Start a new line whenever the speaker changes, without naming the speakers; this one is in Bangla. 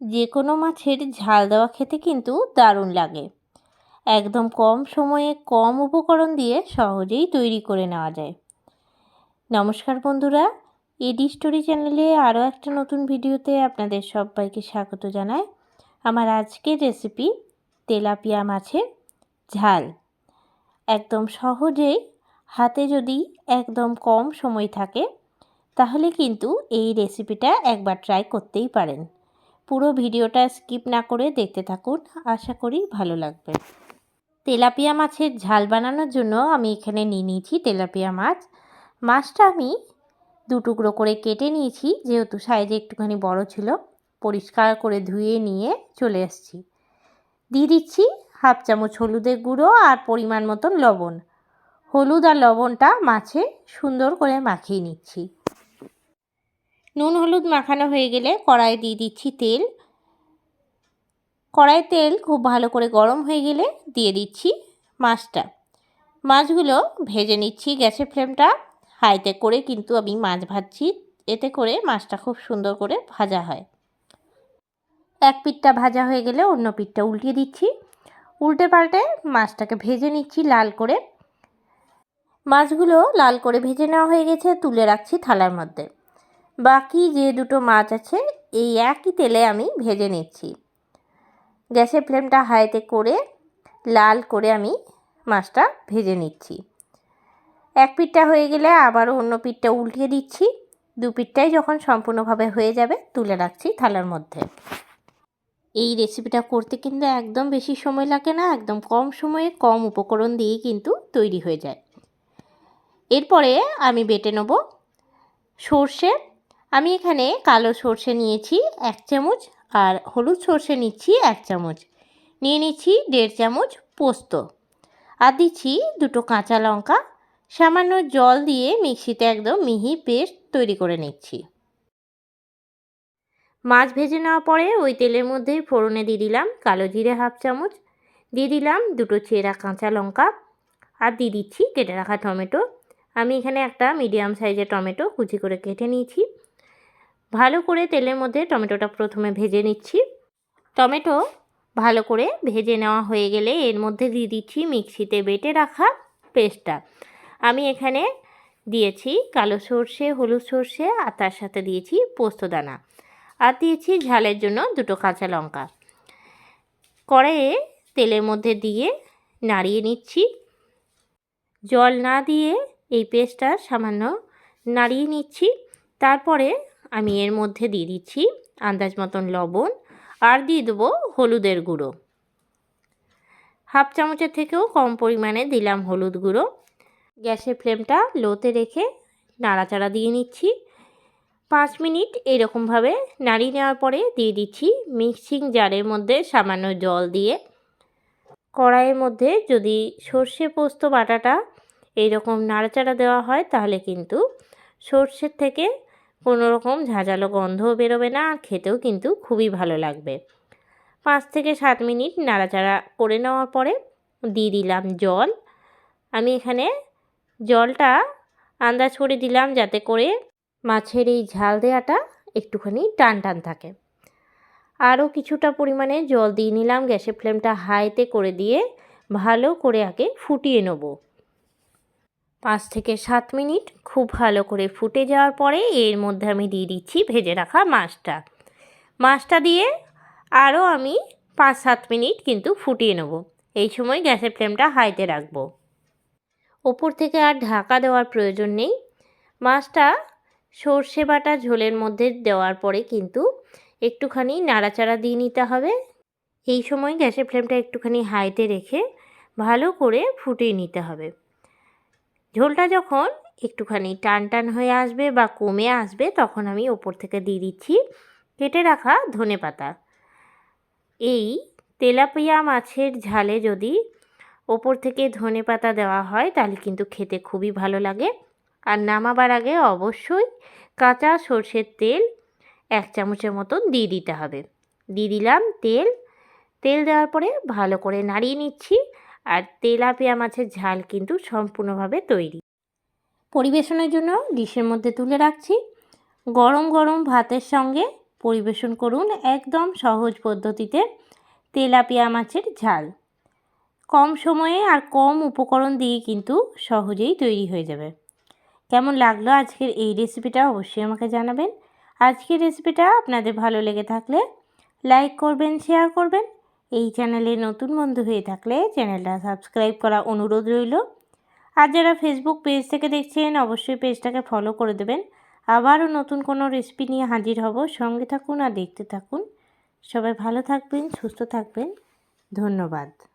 যে কোনো মাছের ঝাল দেওয়া খেতে কিন্তু দারুণ লাগে। একদম কম সময়ে কম উপকরণ দিয়ে সহজেই তৈরি করে নেওয়া যায়। নমস্কার বন্ধুরা, এডি স্টোরি চ্যানেলে আরও একটা নতুন ভিডিওতে আপনাদের সবাইকে স্বাগত জানাই। আমার আজকের রেসিপি তেলাপিয়া মাছের ঝাল। একদম সহজেই হাতে যদি একদম কম সময় থাকে, তাহলে কিন্তু এই রেসিপিটা একবার ট্রাই করতেই পারেন। পুরো ভিডিওটা স্কিপ না করে দেখতে থাকুন। আশা করি ভালো লাগবে। তেলাপিয়া মাছের ঝাল বানানোর জন্য আমি এখানে নিয়ে নিয়েছি তেলাপিয়া মাছ। মাছটা আমি দু টুকরো করে কেটে নিয়েছি, যেহেতু সাইজে একটুখানি বড় ছিল। পরিষ্কার করে ধুয়ে নিয়ে চলে এসেছি দিয়ে দিচ্ছি হাফ চামচ হলুদের গুঁড়ো আর পরিমাণ মতন লবণ। হলুদ আর লবণটা মাছে সুন্দর করে মাখিয়ে নিচ্ছি। নুন, হলুদ মাখানো হয়ে গেলে কড়াই দিয়ে দিচ্ছি তেল। কড়াই তেল খুব ভালো করে গরম হয়ে গেলে দিয়ে দিচ্ছি মাছটা। মাছগুলো ভেজে নিচ্ছি গ্যাসের ফ্লেমটা হাইতে করে, কিন্তু আমি মাছ ভাজছি, এতে করে মাছটা খুব সুন্দর করে ভাজা হয়। এক পিঠটা ভাজা হয়ে গেলে অন্য পিঠটা উল্টিয়ে দিচ্ছি। উল্টে পাল্টে মাছটাকে ভেজে নিচ্ছি লাল করে। মাছগুলো লাল করে ভেজে নেওয়া হয়ে গেছে, তুলে রাখছি থালার মধ্যে। বাকি যে দুটো মাছ আছে, এই একই তেলে আমি ভেজে নিচ্ছি। গ্যাসের ফ্লেমটা হাইতে করে, লাল করে আমি মাছটা ভেজে নিচ্ছি। এক পিঠটা হয়ে গেলে আবারও অন্য পিঠটা উল্টিয়ে দিচ্ছি। দু পিঠটাই যখন সম্পূর্ণভাবে হয়ে যাবে, তুলে রাখছি থালার মধ্যে। এই রেসিপিটা করতে কিন্তু একদম বেশি সময় লাগে না, একদম কম সময়ে কম উপকরণ দিয়েই কিন্তু তৈরি হয়ে যায়। এরপরে আমি বেটে নেব সর্ষে আমি এখানে কালো সর্ষে নিয়েছি এক চামচ আর হলুদ সর্ষে নিচ্ছি এক চামচ। নিয়ে নিচ্ছি দেড় চামচ পোস্ত। আর দিচ্ছি দুটো কাঁচা লঙ্কা। সামান্য জল দিয়ে মিক্সিতে একদম মিহি পেস্ট তৈরি করে নিচ্ছি। মাছ ভেজে নেওয়ার পরে ওই তেলের মধ্যেই ফোড়নে দিয়ে দিলাম কালো জিরে হাফ চামচ। দিয়ে দিলাম দুটো চেরা কাঁচা লঙ্কা। আর দিয়ে দিচ্ছি কেটে রাখা টমেটো। আমি এখানে একটা মিডিয়াম সাইজের টমেটো কুচি করে কেটে নিয়েছি। ভালো করে তেলের মধ্যে টমেটোটা প্রথমে ভেজে নিচ্ছি। টমেটো ভালো করে ভেজে নেওয়া হয়ে গেলে এর মধ্যে দিয়ে দিচ্ছি মিক্সিতে বেটে রাখা পেস্টটা। আমি এখানে দিয়েছি কালো সর্ষে, হলুদ সর্ষে আর তার সাথে দিয়েছি পোস্তদানা আর দিয়েছি ঝালের জন্য দুটো কাঁচা লঙ্কা। কড়াইয়ে তেলের মধ্যে দিয়ে নাড়িয়ে নিচ্ছি। জল না দিয়ে এই পেস্টটা সামান্য নাড়িয়ে নিচ্ছি। তারপরে আমি এর মধ্যে দিয়ে দিচ্ছি আন্দাজ মতন লবণ আর দিয়ে দেবো হলুদের গুঁড়ো। হাফ চামচের থেকেও কম পরিমাণে দিলাম হলুদ গুঁড়ো। গ্যাসের ফ্লেমটা লোতে রেখে নাড়াচাড়া দিয়ে নিচ্ছি। পাঁচ মিনিট এরকমভাবে নাড়িয়ে নেওয়ার পরে দিয়ে দিচ্ছি মিক্সিং জারের মধ্যে সামান্য জল দিয়ে। কড়াইয়ের মধ্যে যদি সর্ষে পোস্ত বাটাটা এইরকম নাড়াচাড়া দেওয়া হয় তাহলে কিন্তু সর্ষের থেকে কোনো রকম ঝাঁঝালো গন্ধও বেরোবে না আর খেতেও কিন্তু খুবই ভালো লাগবে। পাঁচ থেকে সাত মিনিট নাড়াচাড়া করে নেওয়ার পরে দিয়ে দিলাম জল। আমি এখানে জলটা আন্দাজ করে দিলাম যাতে করে মাছের এই ঝাল দেওয়াটা একটুখানি টান টান থাকে। আরও কিছুটা পরিমাণে জল দিয়ে নিলাম, গ্যাসের ফ্লেমটা হাইতে করে দিয়ে ভালো করে আগে ফুটিয়ে নেব। পাঁচ থেকে সাত মিনিট খুব ভালো করে ফুটে যাওয়ার পরে এর মধ্যে আমি দিয়ে দিচ্ছি ভেজে রাখা মাছটা। মাছটা দিয়ে আরও আমি পাঁচ সাত মিনিট কিন্তু ফুটিয়ে নেব। এই সময় গ্যাসের ফ্লেমটা হাইতে রাখব। ওপর থেকে আর ঢাকা দেওয়ার প্রয়োজন নেই। মাছটা সর্ষে বাটা ঝোলের মধ্যে দেওয়ার পরে কিন্তু একটুখানি নাড়াচাড়া দিয়ে নিতে হবে। এই সময় গ্যাসের ফ্লেমটা একটুখানি হাইতে রেখে ভালো করে ফুটিয়ে নিতে হবে। ঝোলটা যখন একটুখানি টান টান হয়ে আসবে বা কমে আসবে, তখন আমি ওপর থেকে দিয়ে দিচ্ছি কেটে রাখা ধনে পাতা। এই তেলাপিয়া মাছের ঝালে যদি ওপর থেকে ধনে পাতা দেওয়া হয়, তাহলে কিন্তু খেতে খুবই ভালো লাগে। আর নামাবার আগে অবশ্যই কাঁচা সর্ষের তেল এক চামচের মতন দিয়ে দিতে হবে। দিয়ে দিলাম তেল। তেল দেওয়ার পরে ভালো করে নাড়িয়ে নিচ্ছি। আর তেলাপিয়া মাছের ঝাল কিন্তু সম্পূর্ণভাবে তৈরি। পরিবেশনের জন্য ডিশের মধ্যে তুলে রাখছি। গরম গরম ভাতের সঙ্গে পরিবেশন করুন একদম সহজ পদ্ধতিতে তেলাপিয়া মাছের ঝাল। কম সময়ে আর কম উপকরণ দিয়ে কিন্তু সহজেই তৈরি হয়ে যাবে। কেমন লাগল আজকের এই রেসিপিটা অবশ্যই আমাকে জানাবেন। আজকের রেসিপিটা আপনাদের ভালো লেগে থাকলে লাইক করবেন শেয়ার করবেন এই চ্যানেলে নতুন বন্ধু হয়ে থাকলে চ্যানেলটা সাবস্ক্রাইব করা অনুরোধ রইল। আর যারা ফেসবুক পেজ থেকে দেখছেন, অবশ্যই পেজটাকে ফলো করে দেবেন। আবারও নতুন কোনো রেসিপি নিয়ে হাজির হব। সঙ্গে থাকুন আর দেখতে থাকুন। সবাই ভালো থাকবেন, সুস্থ থাকবেন। ধন্যবাদ।